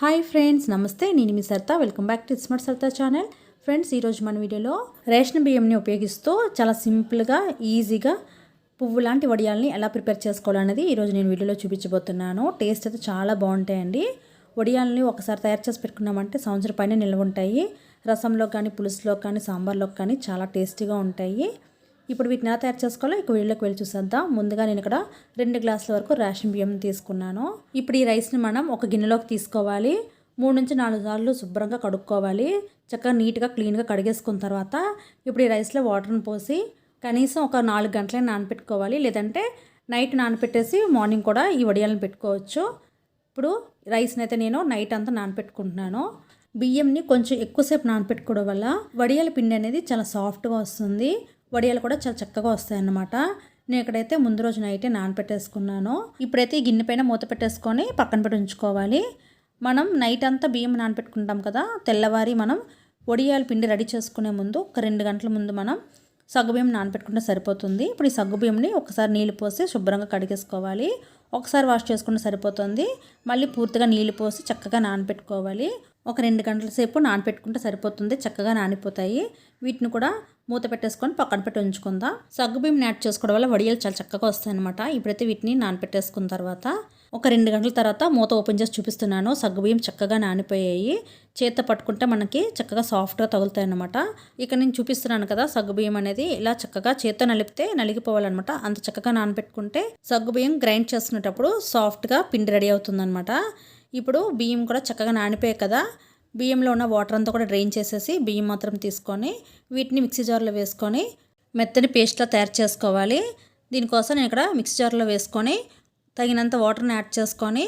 Hi friends నమస్తే. నేను మీ Sarita. Welcome back to smart Sarita channel friends ఈరోజు మన వీడియోలో రేషన్ బియ్యంని ఉపయోగిస్తూ చాలా సింపుల్గా ఈజీగా పువ్వు లాంటి వడియాల్ని ఎలా ప్రిపేర్ చేసుకోవాలనేది ఈరోజు నేను వీడియోలో చూపించబోతున్నాను. టేస్ట్ అయితే చాలా బాగుంటాయండి. వడియాలని ఒకసారి తయారు చేసి పెట్టుకున్నామంటే సంవత్సరం పైన నిల్వ ఉంటాయి. రసంలో కానీ పులుసులో కానీ సాంబార్లో కానీ చాలా టేస్టీగా ఉంటాయి. ఇప్పుడు వీటిని ఎలా తయారు చేసుకోవాలో ఇక వీళ్ళకి వెళ్ళి చూసేద్దాం. ముందుగా నేను ఇక్కడ రెండు గ్లాసుల వరకు రేషన్ బియ్యం తీసుకున్నాను. ఇప్పుడు ఈ రైస్ని మనం ఒక గిన్నెలోకి తీసుకోవాలి. మూడు నుంచి నాలుగు సార్లు శుభ్రంగా కడుక్కోవాలి. చక్కగా నీట్గా క్లీన్గా కడిగేసుకున్న తర్వాత ఇప్పుడు ఈ రైస్లో వాటర్ని పోసి కనీసం ఒక నాలుగు గంటలే నానపెట్టుకోవాలి. లేదంటే నైట్ నానపెట్టేసి మార్నింగ్ కూడా ఈ వడియాలను పెట్టుకోవచ్చు. ఇప్పుడు రైస్ని అయితే నేను నైట్ అంతా నానపెట్టుకుంటున్నాను. బియ్యంని కొంచెం ఎక్కువసేపు నానపెట్టుకోవడం వల్ల వడియాల పిండి అనేది చాలా సాఫ్ట్గా వస్తుంది. వడియాలు కూడా చాలా చక్కగా వస్తాయన్నమాట. నేను ఇక్కడైతే ముందు రోజు నైటే నానపెట్టేసుకున్నాను. ఇప్పుడైతే ఈ గిన్నె పైన మూత పెట్టేసుకొని పక్కన పెట్టి ఉంచుకోవాలి. మనం నైట్ అంతా బియ్యం నానపెట్టుకుంటాం కదా తెల్లవారి మనం వడియాల పిండి రెడీ చేసుకునే ముందు ఒక రెండు గంటల ముందు మనం సగ్గుబియ్యం నానపెట్టుకుంటే సరిపోతుంది. ఇప్పుడు ఈ సగ్గుబియ్యంని ఒకసారి నీళ్ళు పోసి శుభ్రంగా కడిగేసుకోవాలి. ఒకసారి వాష్ చేసుకుంటే సరిపోతుంది. మళ్ళీ పూర్తిగా నీళ్ళు పోసి చక్కగా నానపెట్టుకోవాలి. ఒక రెండు గంటల సేపు నానపెట్టుకుంటే సరిపోతుంది. చక్కగా నానిపోతాయి. వీటిని కూడా మూత పెట్టేసుకొని పక్కన పెట్టి ఉంచుకుందాం. సగ్గుబియ్యం యాడ్ చేసుకోవడం వల్ల వడియాలు చాలా చక్కగా వస్తాయన్నమాట. ఇప్పుడైతే వీటిని నానపెట్టేసుకున్న తర్వాత ఒక రెండు గంటల తర్వాత మూత ఓపెన్ చేసి చూపిస్తున్నాను. సగ్గుబియ్యం చక్కగా నానిపోయాయి. చేత పట్టుకుంటే మనకి చక్కగా సాఫ్ట్గా తగులుతాయి అన్నమాట ఇక నేను చూపిస్తున్నాను కదా సగ్గుబియ్యం అనేది ఇలా చక్కగా చేత్తో నలిపితే నలిగిపోవాలన్నమాట. అంత చక్కగా నానపెట్టుకుంటే సగ్గుబియ్యం గ్రైండ్ చేసుకునేటప్పుడు సాఫ్ట్గా పిండి రెడీ అవుతుందన్నమాట. ఇప్పుడు బియ్యం కూడా చక్కగా నానిపోయాయి కదా. బియ్యంలో ఉన్న వాటర్ అంతా కూడా డ్రైన్ చేసేసి బియ్యం మాత్రం తీసుకొని వీటిని మిక్సీ జార్లో వేసుకొని మెత్తని పేస్ట్లా తయారు చేసుకోవాలి. దీనికోసం నేను ఇక్కడ మిక్సీ జార్లో వేసుకొని తగినంత వాటర్ని యాడ్ చేసుకొని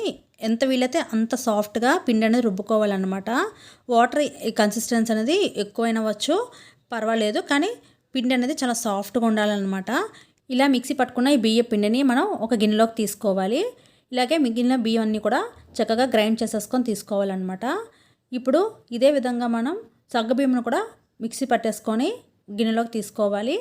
ఎంత వీలైతే అంత సాఫ్ట్గా పిండి అనేది రుబ్బుకోవాలన్నమాట. వాటర్ కన్సిస్టెన్సీ అనేది ఎక్కువైనవచ్చు పర్వాలేదు కానీ పిండి అనేది చాలా సాఫ్ట్గా ఉండాలన్నమాట. ఇలా మిక్సీ పట్టుకున్న ఈ బియ్య పిండిని మనం ఒక గిన్నెలోకి తీసుకోవాలి. ఇలాగే మిగిలిన బియ్యం అన్నీ కూడా చక్కగా గ్రైండ్ చేసేసుకొని తీసుకోవాలన్నమాట. ఇప్పుడు ఇదే విధంగా మనం సగ్గుబియ్యంను కూడా మిక్సీ పట్టేసుకొని గిన్నెలోకి తీసుకోవాలి.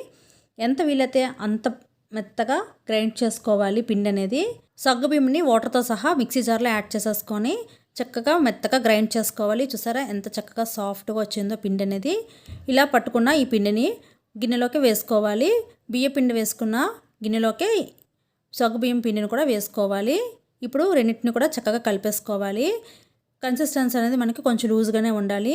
ఎంత వీలైతే అంత మెత్తగా గ్రైండ్ చేసుకోవాలి పిండి అనేది. సగ్గుబియ్యంని వాటర్తో సహా మిక్సీ జార్లో యాడ్ చేసేసుకొని చక్కగా మెత్తగా గ్రైండ్ చేసుకోవాలి. చూసారా ఎంత చక్కగా సాఫ్ట్గా వచ్చిందో పిండి అనేది. ఇలా పట్టుకున్న ఈ పిండిని గిన్నెలోకి వేసుకోవాలి. బియ్య పిండి వేసుకున్న గిన్నెలోకి సగ్గుబియ్యం పిండిని కూడా వేసుకోవాలి. ఇప్పుడు రెండింటిని కూడా చక్కగా కలిపేసుకోవాలి. కన్సిస్టెన్సీ అనేది మనకి కొంచెం లూజ్గానే ఉండాలి.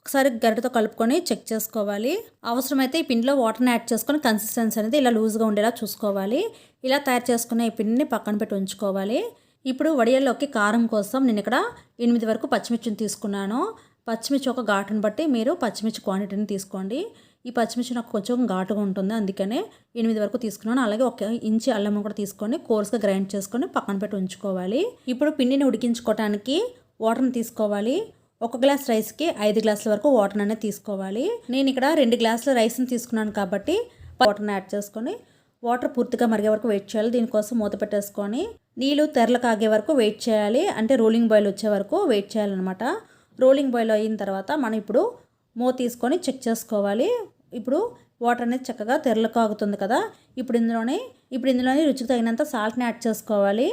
ఒకసారి గరిటతో కలుపుకొని చెక్ చేసుకోవాలి. అవసరమైతే ఈ పిండిలో వాటర్ని యాడ్ చేసుకొని కన్సిస్టెన్సీ అనేది ఇలా లూజ్గా ఉండేలా చూసుకోవాలి. ఇలా తయారు చేసుకున్న ఈ పిండిని పక్కన పెట్టి ఉంచుకోవాలి. ఇప్పుడు వడియల్లోకి కారం కోసం నేను ఇక్కడ ఎనిమిది వరకు పచ్చిమిర్చిని తీసుకున్నాను. పచ్చిమిర్చి ఒక ఘాటును బట్టి మీరు పచ్చిమిర్చి క్వాంటిటీని తీసుకోండి. ఈ పచ్చిమిర్చి నాకు కొంచెం ఘాటుగా ఉంటుంది అందుకనే ఎనిమిది వరకు తీసుకున్నాను. అలాగే ఒక ఇంచి అల్లం కూడా తీసుకొని కోర్స్గా గ్రైండ్ చేసుకొని పక్కన పెట్టి ఉంచుకోవాలి. ఇప్పుడు పిండిని ఉడికించుకోవడానికి వాటర్ని తీసుకోవాలి. ఒక గ్లాస్ రైస్కి ఐదు గ్లాసుల వరకు వాటర్ అనేది తీసుకోవాలి. నేను ఇక్కడ రెండు గ్లాసుల రైస్ని తీసుకున్నాను కాబట్టి వాటర్ని యాడ్ చేసుకొని వాటర్ పూర్తిగా మరిగే వరకు వెయిట్ చేయాలి. దీనికోసం మూత పెట్టేసుకొని నీళ్ళు తెరలు కాగే వరకు వెయిట్ చేయాలి. అంటే రోలింగ్ బాయిల్ వచ్చే వరకు వెయిట్ చేయాలన్నమాట. రోలింగ్ బాయిల్ అయిన తర్వాత మనం ఇప్పుడు మూత తీసుకొని చెక్ చేసుకోవాలి. ఇప్పుడు వాటర్ అనేది చక్కగా తెరలు కాగుతుంది కదా. ఇప్పుడు ఇందులోనే ఇప్పుడు ఇందులోనే రుచికి తగినంత సాల్ట్ని యాడ్ చేసుకోవాలి.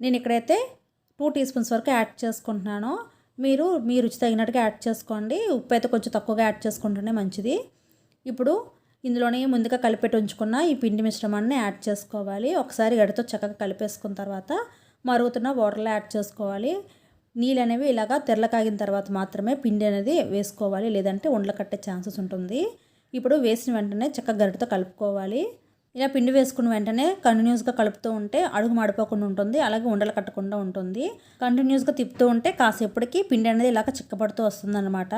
నేను ఇక్కడైతే టూ టీ స్పూన్స్ వరకు యాడ్ చేసుకుంటున్నాను. మీరు మీ రుచి తగినట్టుగా యాడ్ చేసుకోండి. ఉప్పు అయితే కొంచెం తక్కువగా యాడ్ చేసుకుంటేనే మంచిది. ఇప్పుడు ఇందులోనే ముందుగా కలిపెట్టి ఉంచుకున్న ఈ పిండి మిశ్రమాన్ని యాడ్ చేసుకోవాలి. ఒకసారి గడితో చక్కగా కలిపేసుకున్న తర్వాత మరుగుతున్న వాటర్లో యాడ్ చేసుకోవాలి. నీళ్ళు అనేవి ఇలాగా తెరల కాగిన తర్వాత మాత్రమే పిండి అనేది వేసుకోవాలి. లేదంటే ఉండలు కట్టే ఛాన్సెస్ ఉంటుంది. ఇప్పుడు వేసిన వెంటనే చక్కగా గరిటతో కలుపుకోవాలి. ఇలా పిండి వేసుకున్న వెంటనే కంటిన్యూస్గా కలుపుతూ ఉంటే అడుగు మాడిపోకుండా ఉంటుంది అలాగే ఉండలు కట్టకుండా ఉంటుంది. కంటిన్యూస్గా తిప్పుతూ ఉంటే కాసేపటికి పిండి అనేది ఇలాగ చిక్కబడుతూ వస్తుందన్నమాట.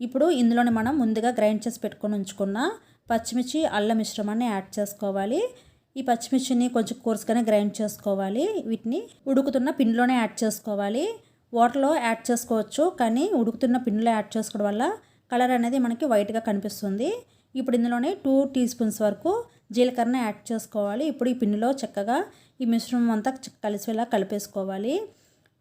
ఇప్పుడు ఇందులోనే మనం ముందుగా గ్రైండ్ చేసి పెట్టుకొని ఉంచుకున్న పచ్చిమిర్చి అల్లం మిశ్రమాన్ని యాడ్ చేసుకోవాలి. ఈ పచ్చిమిర్చిని కొంచెం కోర్సుగానే గ్రైండ్ చేసుకోవాలి. వీటిని ఉడుకుతున్న పిండిలోనే యాడ్ చేసుకోవాలి. వాటర్లో యాడ్ చేసుకోవచ్చు కానీ ఉడుకుతున్న పిండిలో యాడ్ చేసుకోవడం వల్ల కలర్ అనేది మనకి వైట్గా కనిపిస్తుంది. ఇప్పుడు ఇందులోనే టూ టీ స్పూన్స్ వరకు జీలకర్ర యాడ్ చేసుకోవాలి. ఇప్పుడు ఈ పిండిలో చక్కగా ఈ మిశ్రమం అంతా కలిసిలా కలిపేసుకోవాలి.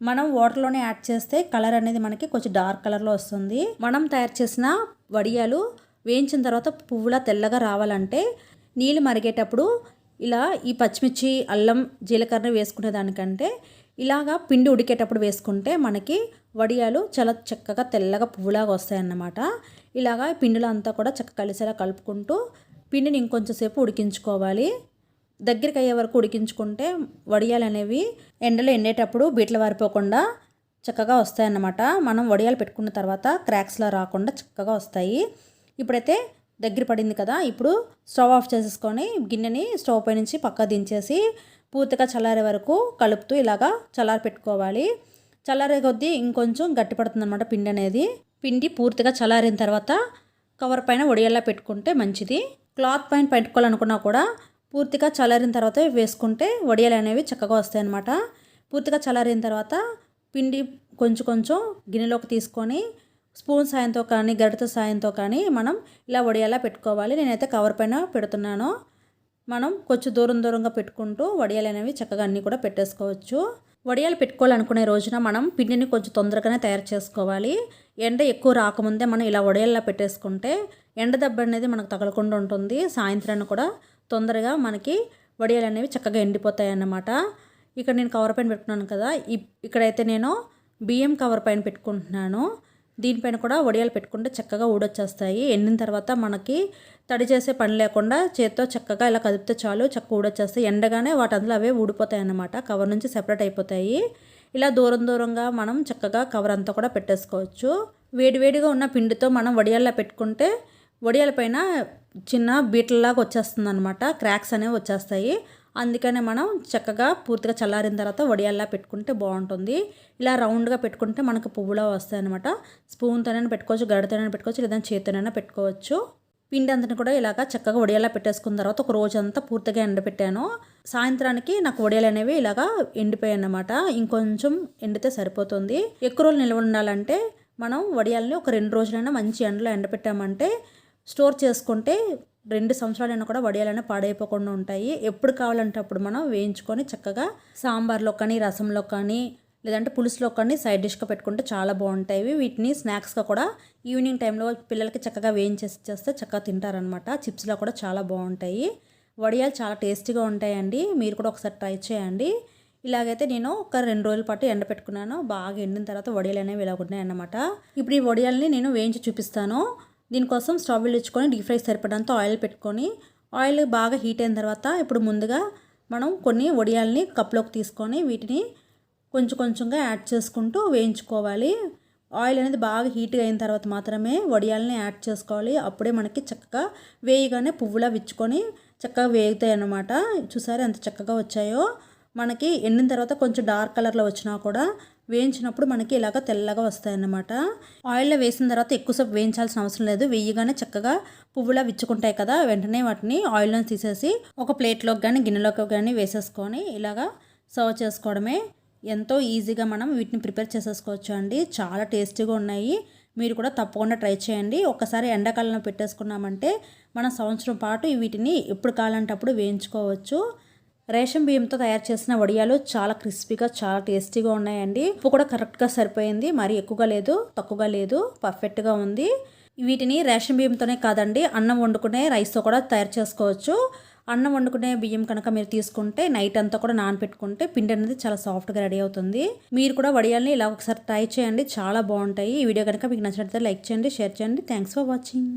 మనం వాటర్లోనే యాడ్ చేస్తే కలర్ అనేది మనకి కొంచెం డార్క్ కలర్లో వస్తుంది. మనం తయారు చేసిన వడియాలు వేయించిన తర్వాత పువ్వులా తెల్లగా రావాలంటే నీళ్ళు మరిగేటప్పుడు ఇలా ఈ పచ్చిమిర్చి అల్లం జీలకర్ర వేసుకునే దానికంటే ఇలాగా పిండి ఉడికేటప్పుడు వేసుకుంటే మనకి వడియాలు చాలా చక్కగా తెల్లగా పువ్వులాగా వస్తాయన్నమాట. ఇలాగా పిండిలో అంతా కూడా చక్క కలిసేలా కలుపుకుంటూ పిండిని ఇంకొంచెం సేపు ఉడికించుకోవాలి. దగ్గరికి అయ్యే వరకు ఉడికించుకుంటే వడియాలు అనేవి ఎండలో ఎండేటప్పుడు బీట్ల వారిపోకుండా చక్కగా వస్తాయన్నమాట. మనం వడియాలు పెట్టుకున్న తర్వాత క్రాక్స్లా రాకుండా చక్కగా వస్తాయి. ఇప్పుడైతే దగ్గర పడింది కదా ఇప్పుడు స్టవ్ ఆఫ్ చేసేసుకొని గిన్నెని స్టవ్ పై నుంచి పక్క దించేసి పూర్తిగా చల్లారే వరకు కలుపుతూ ఇలాగా చల్లారి పెట్టుకోవాలి. చల్లారే కొద్దీ ఇంకొంచెం గట్టి పడుతుంది అనమాట పిండి అనేది. పిండి పూర్తిగా చల్లారిన తర్వాత కవర్ పైన వడియాలా పెట్టుకుంటే మంచిది. క్లాత్ పైన పెట్టుకోవాలనుకున్నా కూడా పూర్తిగా చల్లారిన తర్వాత వేసుకుంటే వడియాలు అనేవి చక్కగా వస్తాయి అన్నమాట పూర్తిగా చల్లారిన తర్వాత పిండి కొంచెం కొంచెం గిన్నెలోకి తీసుకొని స్పూన్ సాయంతో కానీ గరిటె సాయంతో కానీ మనం ఇలా వడియాలా పెట్టుకోవాలి. నేనైతే కవర్ పైన పెడుతున్నాను. మనం కొంచెం దూరం దూరంగా పెట్టుకుంటూ వడియాలు అనేవి చక్కగా అన్నీ కూడా పెట్టేసుకోవచ్చు. వడియాలు పెట్టుకోవాలనుకునే రోజున మనం పిండిని కొంచెం తొందరగానే తయారు చేసుకోవాలి. ఎండ ఎక్కువ రాకముందే మనం ఇలా వడియాల్లో పెట్టేసుకుంటే ఎండ దెబ్బ అనేది మనకు తగలకుండా ఉంటుంది. సాయంత్రాన్ని కూడా తొందరగా మనకి వడియాలు అనేవి చక్కగా ఎండిపోతాయి అన్నమాట ఇక్కడ నేను కవర్ పైన పెట్టుకున్నాను కదా. ఇక్కడైతే నేను బియ్యం కవర్ పైన పెట్టుకుంటున్నాను. దీనిపైన కూడా వడియాలు పెట్టుకుంటే చక్కగా ఊడొచ్చేస్తాయి. ఎండిన తర్వాత మనకి తడి చేసే పని లేకుండా చేత్తో చక్కగా ఇలా కదిపితే చాలు చక్కగా ఊడొచ్చేస్తాయి. ఎండగానే వాటి అందులో అవే ఊడిపోతాయి అన్నమాట. కవర్ నుంచి సెపరేట్ అయిపోతాయి. ఇలా దూరం దూరంగా మనం చక్కగా కవర్ అంతా కూడా పెట్టేసుకోవచ్చు. వేడివేడిగా ఉన్న పిండితో మనం వడియాల్లో పెట్టుకుంటే వడియాల పైన చిన్న బీటల్లాగా వచ్చేస్తుంది అనమాట క్రాక్స్ అనేవి వచ్చేస్తాయి. అందుకనే మనం చక్కగా పూర్తిగా చల్లారిన తర్వాత వడియాల్లా పెట్టుకుంటే బాగుంటుంది. ఇలా రౌండ్గా పెట్టుకుంటే మనకు పువ్వులా వస్తాయి అనమాట స్పూన్తోనైనా పెట్టుకోవచ్చు గడితోనైనా పెట్టుకోవచ్చు లేదా చేతితోనైనా పెట్టుకోవచ్చు. పిండి అంతా కూడా ఇలాగా చక్కగా వడియాలా పెట్టేసుకున్న తర్వాత ఒక రోజంతా పూర్తిగా ఎండబెట్టాను. సాయంత్రానికి నాకు వడియాలు అనేవి ఇలాగా ఎండిపోయాయి అన్నమాట ఇంకొంచెం ఎండితే సరిపోతుంది. ఎక్కువ రోజులు నిల్వ ఉండాలంటే మనం వడియాలని ఒక రెండు రోజులైనా మంచి ఎండలో ఎండబెట్టామంటే స్టోర్ చేసుకుంటే రెండు సంవత్సరాలైనా కూడా వడియాలైనా పాడైపోకుండా ఉంటాయి. ఎప్పుడు కావాలంటే అప్పుడు మనం వేయించుకొని చక్కగా సాంబార్లో కానీ రసంలో కానీ లేదంటే పులుసులో కానీ సైడ్ డిష్గా పెట్టుకుంటే చాలా బాగుంటాయి. వీటిని స్నాక్స్గా కూడా ఈవినింగ్ టైంలో పిల్లలకి చక్కగా వేయించేసి చేస్తే చక్కగా తింటారనమాట చిప్స్లో కూడా చాలా బాగుంటాయి. వడియాలు చాలా టేస్టీగా ఉంటాయండి. మీరు కూడా ఒకసారి ట్రై చేయండి. ఇలాగైతే నేను ఒక రెండు రోజుల పాటు ఎండ పెట్టుకున్నాను. బాగా ఎండిన తర్వాత వడియాలు అనేవి ఇలా ఉన్నాయన్నమాట. ఇప్పుడు ఈ వడియాలని నేను వేయించి చూపిస్తాను. దీనికోసం స్టవ్ వెలిగించుకొని డీప్ ఫ్రై సరిపడంత ఆయిల్ పెట్టుకొని ఆయిల్ బాగా హీట్ అయిన తర్వాత ఇప్పుడు ముందుగా మనం కొన్ని వడియాల్ని కప్లోకి తీసుకొని వీటిని కొంచెం కొంచెంగా యాడ్ చేసుకుంటూ వేయించుకోవాలి. ఆయిల్ అనేది బాగా హీట్గా అయిన తర్వాత మాత్రమే వడియాలని యాడ్ చేసుకోవాలి. అప్పుడే మనకి చక్కగా వేయగానే పువ్వులా విచ్చుకొని చక్కగా వేగుతాయి అన్నమాట. చూసారు ఎంత చక్కగా వచ్చాయో? మనకి ఎండిన తర్వాత కొంచెం డార్క్ కలర్లో వచ్చినా కూడా వేయించినప్పుడు మనకి ఇలాగ తెల్లగా వస్తాయన్నమాట. ఆయిల్లో వేసిన తర్వాత ఎక్కువసేపు వేయించాల్సిన అవసరం లేదు. వేయగానే చక్కగా పువ్వులా విచ్చుకుంటాయి కదా వెంటనే వాటిని ఆయిల్లో తీసేసి ఒక ప్లేట్లోకి కానీ గిన్నెలోకి కానీ వేసేసుకొని ఇలాగా సర్వ్ చేసుకోవడమే ఎంతో ఈజీగా మనం వీటిని ప్రిపేర్ చేసేసుకోవచ్చు అండి. చాలా టేస్టీగా ఉన్నాయి. మీరు కూడా తప్పకుండా ట్రై చేయండి. ఒకసారి ఎండాకాలంలో పెట్టేసుకున్నామంటే మన సంవత్సరం పాటు వీటిని ఎప్పుడు కావాలంటే అప్పుడు వేయించుకోవచ్చు. రేషన్ బియ్యంతో తయారు చేసిన వడియాలు చాలా క్రిస్పీగా చాలా టేస్టీగా ఉన్నాయండి. ఉప్పు కూడా కరెక్ట్గా సరిపోయింది. మరి ఎక్కువగా లేదు తక్కువగా లేదు పర్ఫెక్ట్గా ఉంది. వీటిని రేషన్ బియ్యంతోనే కాదండి అన్నం వండుకునే రైస్తో కూడా తయారు చేసుకోవచ్చు. అన్నం వండుకునే బియ్యం కనుక మీరు తీసుకుంటే నైట్ అంతా కూడా నానపెట్టుకుంటే పిండి అనేది చాలా సాఫ్ట్గా రెడీ అవుతుంది. మీరు కూడా వడియాల్ని ఇలా ఒకసారి ట్రై చేయండి చాలా బాగుంటాయి. ఈ వీడియో కనుక మీకు నచ్చినట్లయితే లైక్ చేయండి షేర్ చేయండి. Thanks for watching